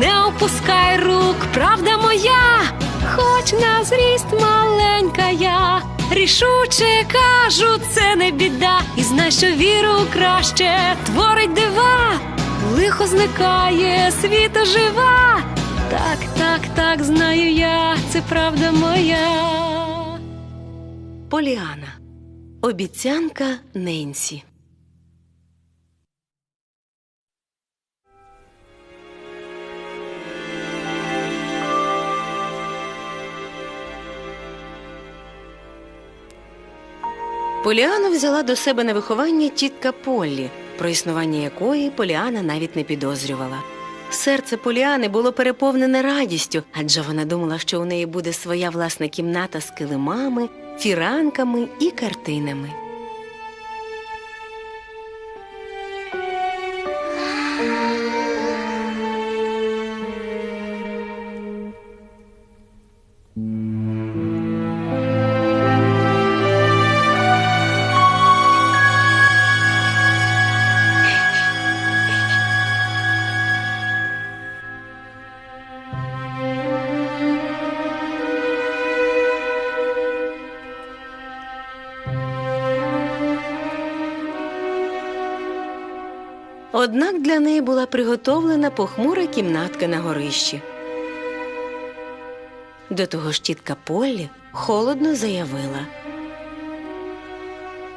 не опускай рук, правда моя, хоч на зріст маленька я, рішуче кажу, це не біда, і знай, що віру краще творить дива, лихо зникає, світ ожива. Так, так, так, знаю я, це правда моя. Поліана. Обіцянка Ненсі. Поліану взяла до себе на виховання тітка Поллі, про існування якої Поліана навіть не підозрювала. Серце Поліани було переповнене радістю, адже вона думала, що у неї буде своя власна кімната з килимами, фіранками і картинами. Однак для неї була приготовлена похмура кімнатка на горищі. До того ж тітка Поллі холодно заявила.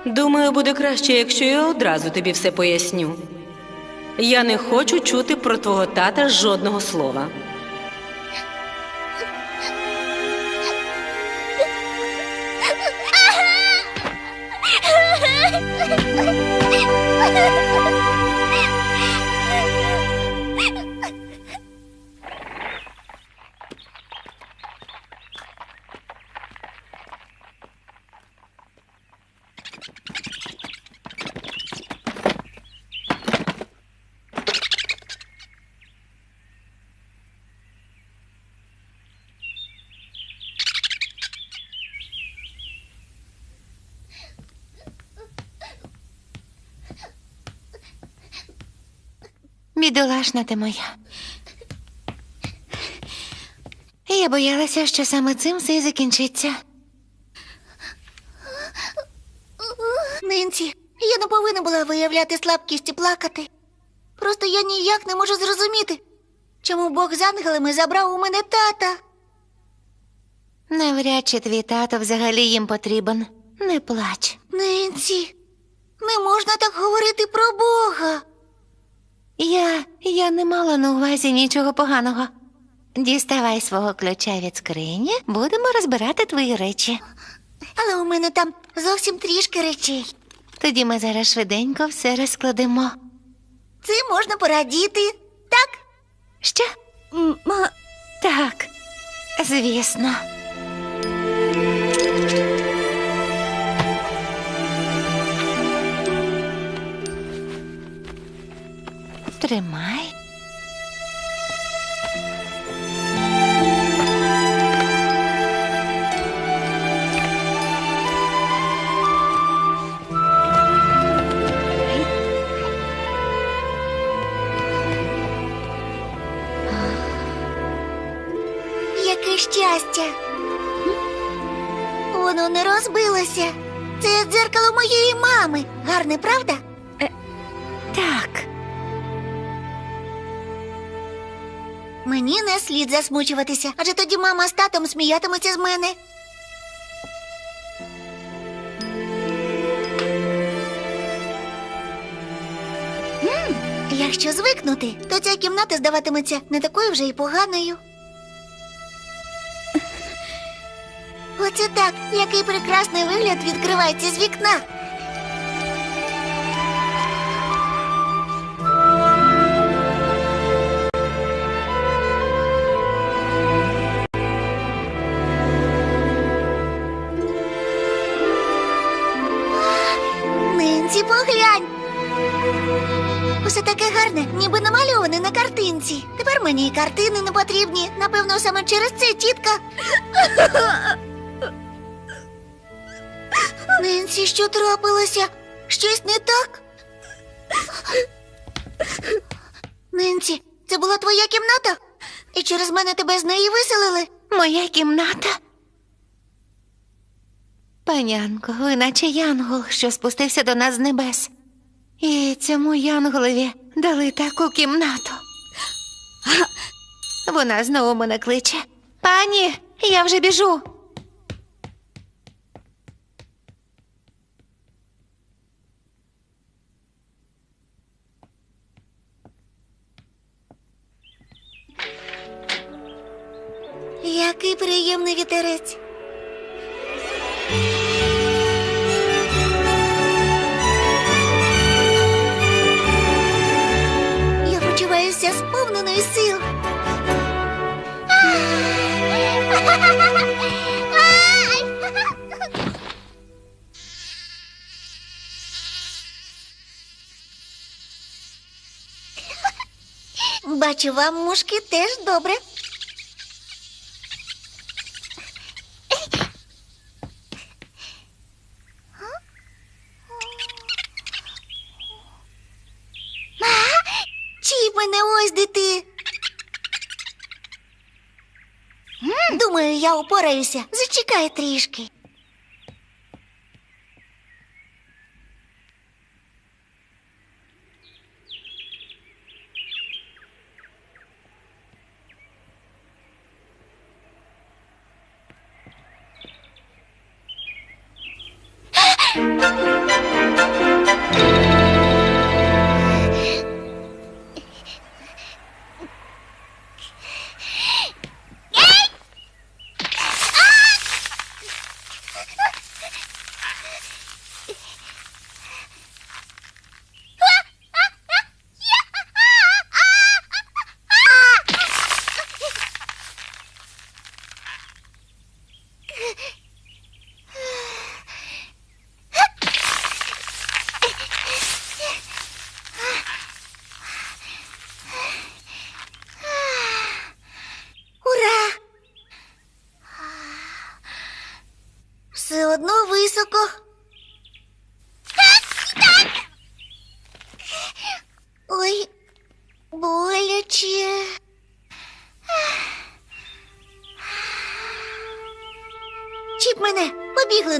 Думаю, буде краще, якщо я одразу тобі все поясню. Я не хочу чути про твого тата жодного слова. Бідолашна ти моя. Я боялася, що саме цим все і закінчиться. Нинці, я не повинна була виявляти слабкість і плакати. Просто я ніяк не можу зрозуміти, чому Бог з ангелами забрав у мене тата. Навряд чи твій тато взагалі їм потрібен. Не плач. Нинці, не можна так говорити про Бога. Я. я не мала на увазі нічого поганого. Діставай свого ключа від скрині, будемо розбирати твої речі. Але у мене там зовсім трішки речей. Тоді ми зараз швиденько все розкладемо. Цим можна порадіти. Так? Що? М, а, Так, звісно. Тримай. Яке щастя. Воно не розбилося. Це дзеркало моєї мами. Гарне, правда? Так. Мені не слід засмучуватися, адже тоді мама з татом сміятиметься з мене. Якщо звикнути, то ця кімната здаватиметься не такою вже і поганою. Оце так, який прекрасний вигляд відкривається з вікна. На. Тепер мені і картини не потрібні. Напевно, саме через це тітка. Нинці, що трапилося? Щось не так? Нинці, це була твоя кімната? І через мене тебе з неї виселили? Моя кімната. Панянко, ви наче янгол, що спустився до нас з небес. І цьому янголові дали таку кімнату. Вона знову мене кличе. Пані, я вже біжу. Вам мушки теж добре. Чіп мене ось де ти. Думаю, я упораюся. Зачекай трішки.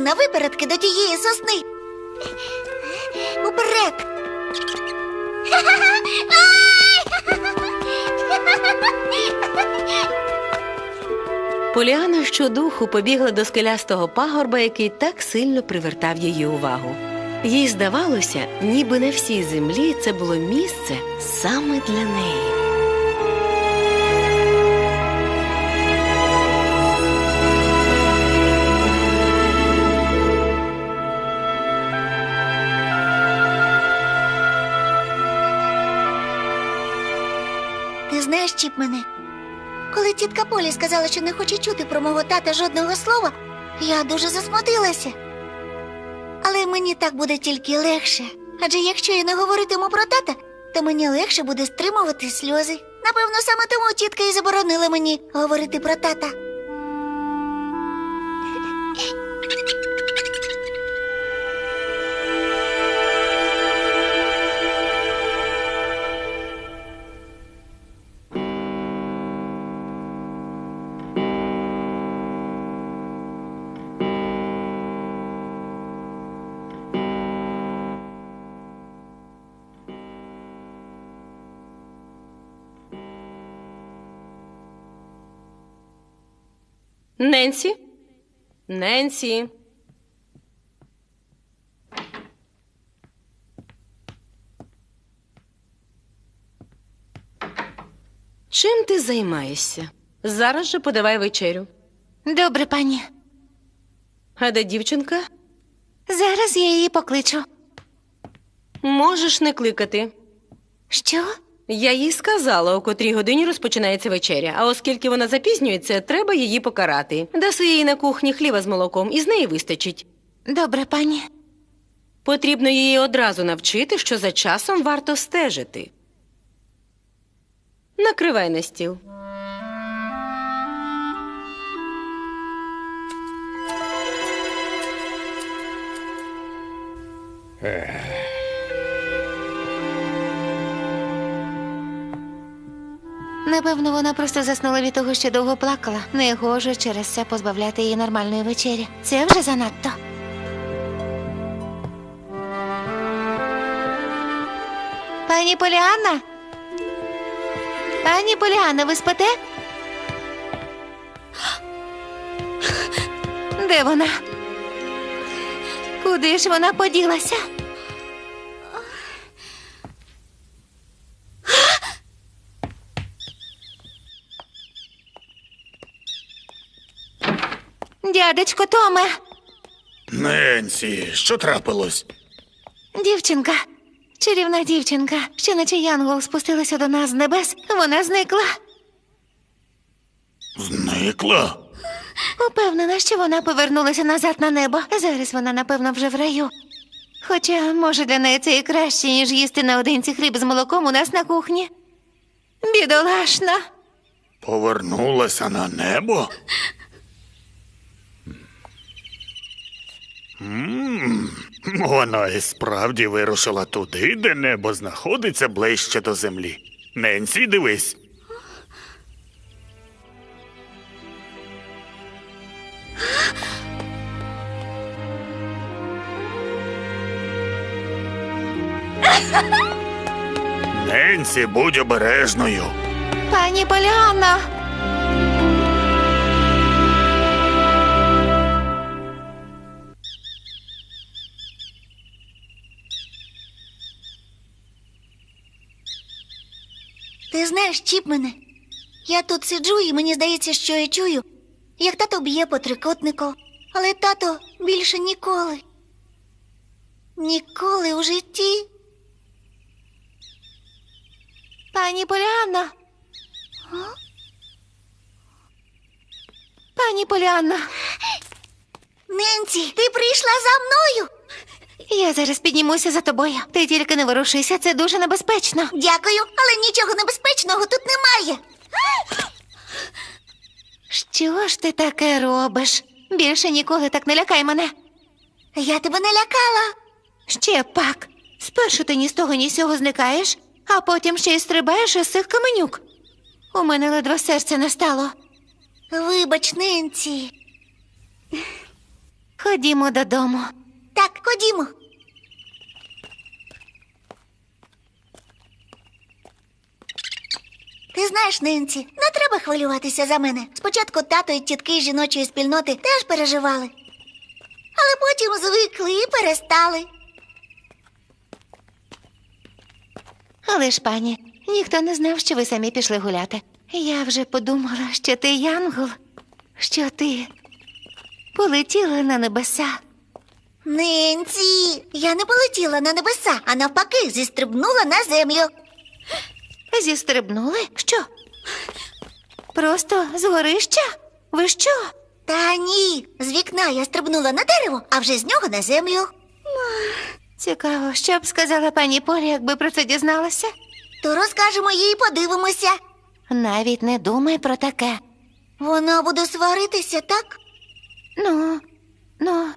На випередки до тієї сосни. Уперед. Поліана щодуху побігла до скелястого пагорба, який так сильно привертав її увагу. Їй здавалося, ніби на всій землі це було місце саме для неї. Ти знаєш, Чіп мене? Коли тітка Полі сказала, що не хоче чути про мого тата жодного слова, я дуже засмутилася. Але мені так буде тільки легше. Адже якщо я не говоритиму про тата, то мені легше буде стримувати сльози. Напевно, саме тому тітка і заборонила мені говорити про тата. Ненсі? Ненсі. Чим ти займаєшся? Зараз же подавай вечерю. Добре, пані. А де дівчинка? Зараз я її покличу. Можеш не кликати. Що? Я їй сказала, о котрій годині розпочинається вечеря, а оскільки вона запізнюється, треба її покарати. Даси їй на кухні хліба з молоком, і з неї вистачить. Добре, пані. Потрібно її одразу навчити, що за часом варто стежити. Накривай на стіл. Напевно, вона просто заснула від того, що довго плакала. Не гоже через це позбавляти її нормальної вечері. Це вже занадто. Пані Поліанна? Пані Поліанна, ви спите? Де вона? Куди ж вона поділася? Дядечко Томе, Ненсі, що трапилось? дівчинка, чарівна дівчинка, що наче янгол спустилася до нас з небес, вона зникла. Зникла? Упевнена, що вона повернулася назад на небо. Зараз вона, напевно, вже в раю. Хоча, може, для неї це і краще, ніж їсти наодинці хліб з молоком у нас на кухні. Бідолашна. Повернулася на небо? М, Вона і справді вирушила туди, де небо знаходиться ближче до землі. Ненсі, дивись. Ненсі, будь обережною. Пані Поліанна. Знаєш, Чіпмене, я тут сиджу і мені здається, що я чую, як тато б'є по трикутнику, але тато більше ніколи. Ніколи у житті. Пані Поліанна. Пані Поліанна, Ненці, ти прийшла за мною. Я зараз піднімуся за тобою. Ти тільки не ворушися, це дуже небезпечно. Дякую, але нічого небезпечного тут немає. Що ж ти таке робиш? Більше ніколи так не лякай мене. Я тебе не лякала. Ще пак. Спершу ти ні з того, ні з сього зникаєш, а потім ще й стрибаєш із цих каменюк. У мене ледве серце не стало. Вибач, Ненці. Ходімо додому. Так, ходімо. Ти знаєш, Ненці, не треба хвилюватися за мене. Спочатку тато і тітки жіночої спільноти теж переживали. Але потім звикли і перестали. Але ж, пані, ніхто не знав, що ви самі пішли гуляти. Я вже подумала, що ти янгол, що ти полетіла на небеса. Ненці, я не полетіла на небеса, а навпаки, зістрибнула на землю. Зістрибнули? Що? Просто з горища? Ви що? Та ні, з вікна я стрибнула на дерево, а вже з нього на землю. Цікаво, що б сказала пані Полі, якби про це дізналася? То розкажемо їй і подивимося. Навіть не думай про таке. Вона буде сваритися, так? Ну, ну.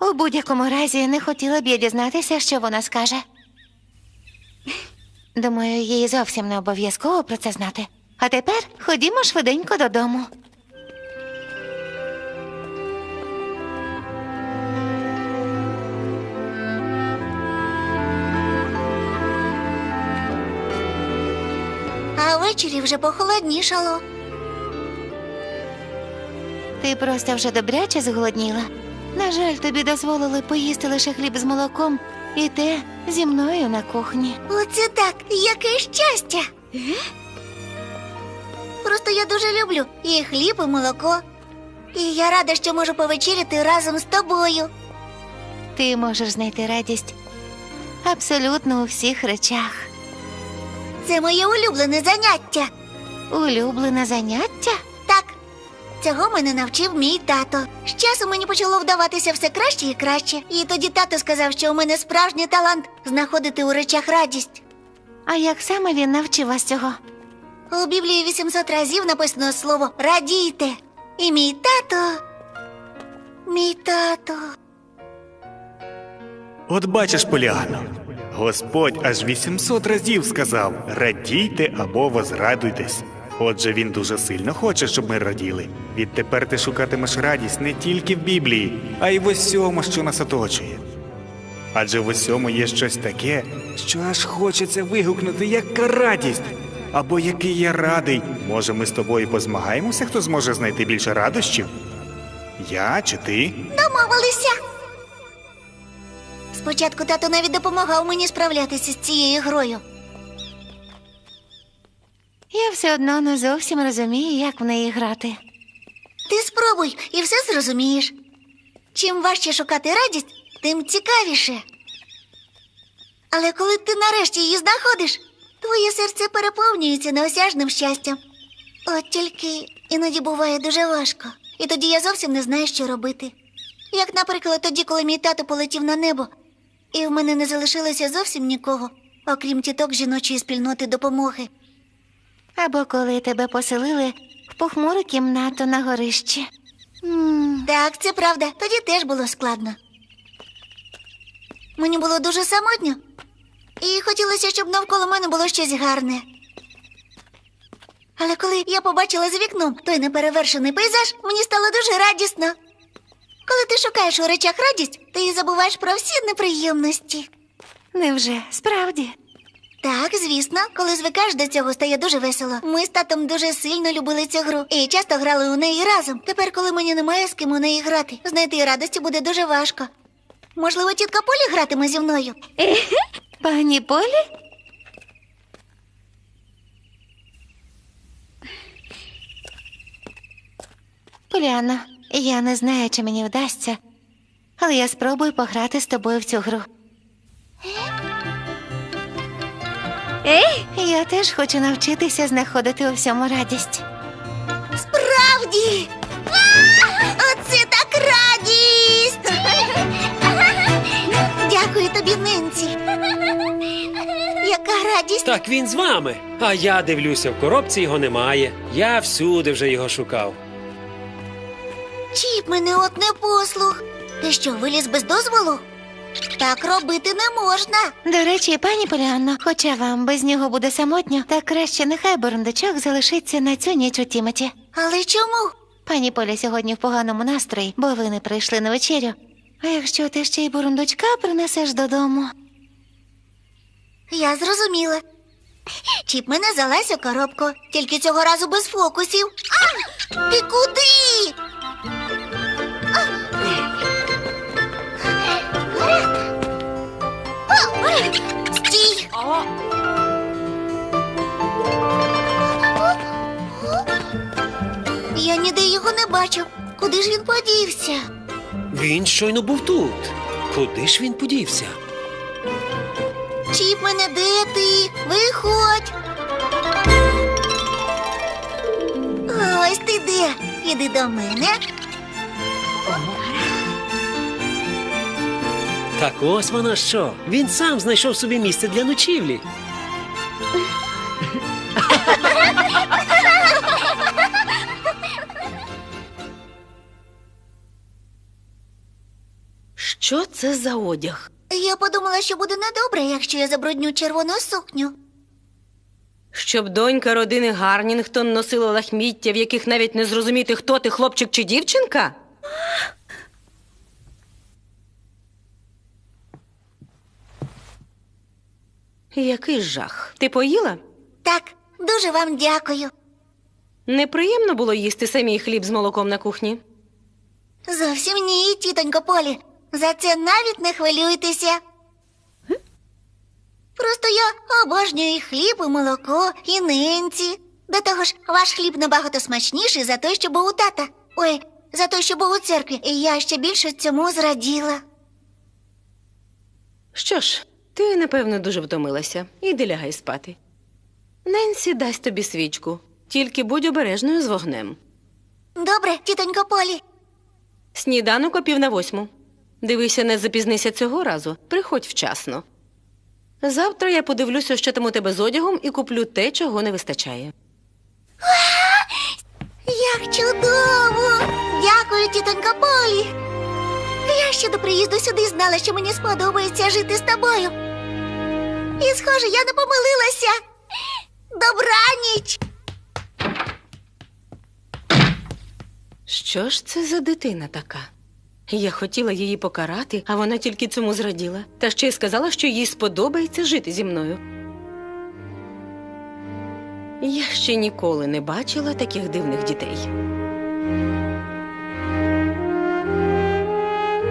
У будь-якому разі не хотіла б я дізнатися, що вона скаже. Думаю, їй зовсім не обов'язково про це знати. А тепер ходімо швиденько додому. А ввечері вже похолоднішало. Ти просто вже добряче зголодніла. На жаль, тобі дозволили поїсти лише хліб з молоком, і те зі мною на кухні. Оце так, яке щастя. Просто я дуже люблю і хліб, і молоко. І я рада, що можу повечеряти разом з тобою. Ти можеш знайти радість абсолютно у всіх речах. Це моє улюблене заняття. Улюблене заняття? Цього мене навчив мій тато. З часом мені почало вдаватися все краще і краще. І тоді тато сказав, що у мене справжній талант знаходити у речах радість. А як саме він навчив вас цього? У Біблії 800 разів написано слово радійте. І мій тато. Мій тато. От бачиш, Поліано, Господь аж 800 разів сказав радійте або возрадуйтесь. Отже, він дуже сильно хоче, щоб ми раділи. Відтепер ти шукатимеш радість не тільки в Біблії, а й в усьому, що нас оточує. Адже в усьому є щось таке, що аж хочеться вигукнути, яка радість. Або який я радий. Може, ми з тобою позмагаємося, хто зможе знайти більше радощів? Я чи ти? Домовилися. Спочатку тато навіть допомагав мені справлятися з цією грою. Я все одно не зовсім розумію, як в неї грати. Ти спробуй і все зрозумієш. Чим важче шукати радість, тим цікавіше. Але коли ти нарешті її знаходиш, твоє серце переповнюється неосяжним щастям. От тільки іноді буває дуже важко, і тоді я зовсім не знаю, що робити. Як, наприклад, тоді, коли мій тато полетів на небо, і в мене не залишилося зовсім нікого, окрім тіток жіночої спільноти допомоги. Або коли тебе поселили в похмуру кімнату на горищі. м Так, це правда. Тоді теж було складно. Мені було дуже самотньо, і хотілося, щоб навколо мене було щось гарне. Але коли я побачила за вікном той неперевершений пейзаж, мені стало дуже радісно. Коли ти шукаєш у речах радість, ти забуваєш про всі неприємності. Невже справді? Так, звісно, коли звикаєш до цього, стає дуже весело. Ми з татом дуже сильно любили цю гру і часто грали у неї разом. Тепер, коли мені немає з ким у неї грати, знайти радості буде дуже важко. Можливо, тітка Полі гратиме зі мною. Пані Полі? Поліано, я не знаю, чи мені вдасться, але я спробую пограти з тобою в цю гру. Я теж хочу навчитися знаходити у всьому радість. Справді! Оце так радість! Дякую тобі, Ненці. Яка радість! Так він з вами. А я дивлюся, в коробці його немає. Я всюди вже його шукав. Чіп мене от не послух. Ти що, виліз без дозволу? Так робити не можна. До речі, пані Поліанно, хоча вам без нього буде самотньо, так краще нехай бурундучок залишиться на цю ніч у Тімоті. Але чому? Пані Поля сьогодні в поганому настрої, бо ви не прийшли на вечерю. А якщо ти ще й бурундучка принесеш додому, Я зрозуміла. Чіп мене залазь у коробку, тільки цього разу без фокусів. А! Ти куди? Куди ж він подівся? Він щойно був тут. Куди ж він подівся? Чіп мене, де ти? Виходь. Ось ти де. Іди до мене. Так ось воно що. Він сам знайшов собі місце для ночівлі. Що це за одяг? Я подумала, що буде недобре, якщо я забрудню червону сукню. Щоб донька родини Гарнінгтон носила лахміття, в яких навіть не зрозуміти, хто ти, хлопчик чи дівчинка? Який жах. Ти поїла? Так, дуже вам дякую. Неприємно було їсти самій хліб з молоком на кухні. Зовсім ні, тітонько Полі. За це навіть не хвилюйтеся. Просто я обожнюю і хліб, і молоко, і ненці. До того ж, ваш хліб набагато смачніший за той, що був у тата. Ой, за той, що був у церкві. І я ще більше цьому зраділа. Що ж, ти, напевно, дуже втомилася. Іди лягай спати. Ненсі дасть тобі свічку. Тільки будь обережною з вогнем. Добре, тітонько Полі. Сніданок о пів на восьму. Дивися, не запізнися цього разу. Приходь вчасно. Завтра я подивлюся, що там у тебе з одягом, і куплю те, чого не вистачає. Як чудово! Дякую, тітонько Полі. Я ще до приїзду сюди знала, що мені сподобається жити з тобою. І, схоже, я не помилилася. Добраніч! Що ж це за дитина така? Я хотіла її покарати, а вона тільки цьому зраділа. Та ще й сказала, що їй сподобається жити зі мною. Я ще ніколи не бачила таких дивних дітей.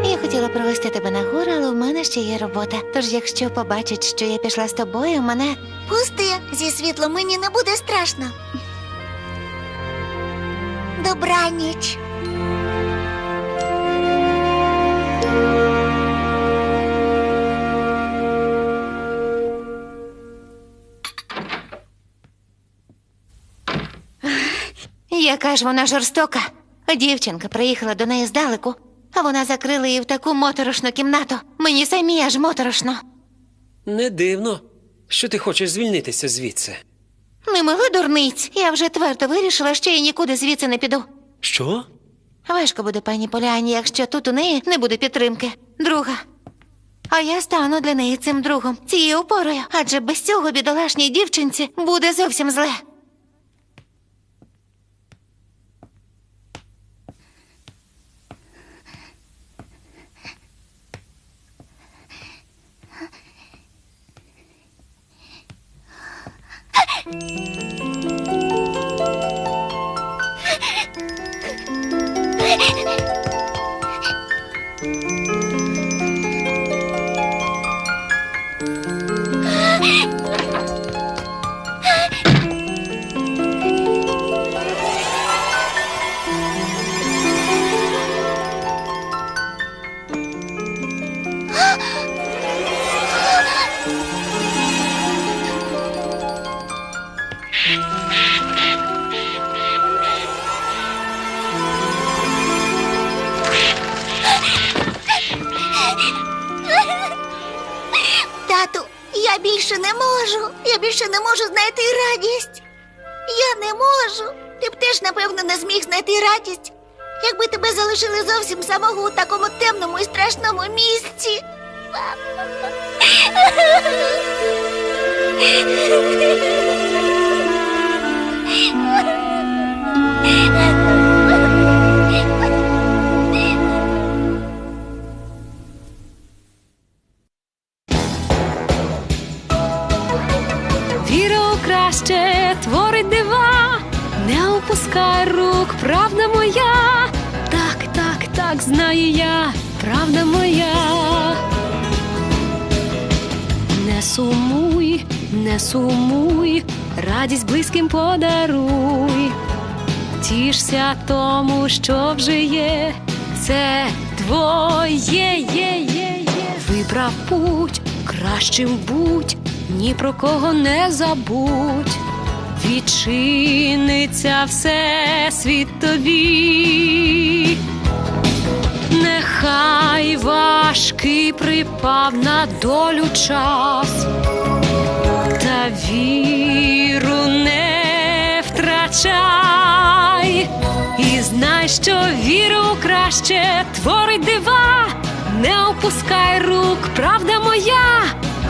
Я хотіла провести тебе на гору, але в мене ще є робота. Тож, якщо побачить, що я пішла з тобою, мене Пусти, зі світлом мені не буде страшно. Добраніч. Яка ж вона жорстока. Дівчинка приїхала до неї здалеку, а вона закрила її в таку моторошну кімнату. Мені самі аж моторошно. Не дивно, що ти хочеш звільнитися звідси. Не мили дурниць. Я вже твердо вирішила, що я нікуди звідси не піду. Що? Важко буде пані Поляні, якщо тут у неї не буде підтримки. Друга. А я стану для неї цим другом, цією опорою, адже без цього бідолашній дівчинці буде зовсім зле. Тату, simsama ho сумуй, радість близьким подаруй. Тішся тому, що вже є, це твоє є, є, є. Вибрав путь, кращим будь, ні про кого не забудь. Відчиниться все світ тобі. Нехай важкий припав на долю час, віру не втрачай, і знай, що віру краще творить дива, не опускай рук, правда моя,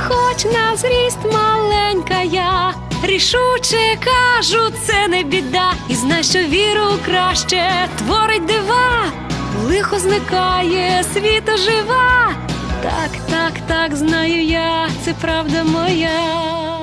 хоч на зріст маленька я. Рішуче кажу, це не біда, і знай, що віру краще творить дива, лихо зникає, світ ожива. Так, так, так, знаю я, це правда моя.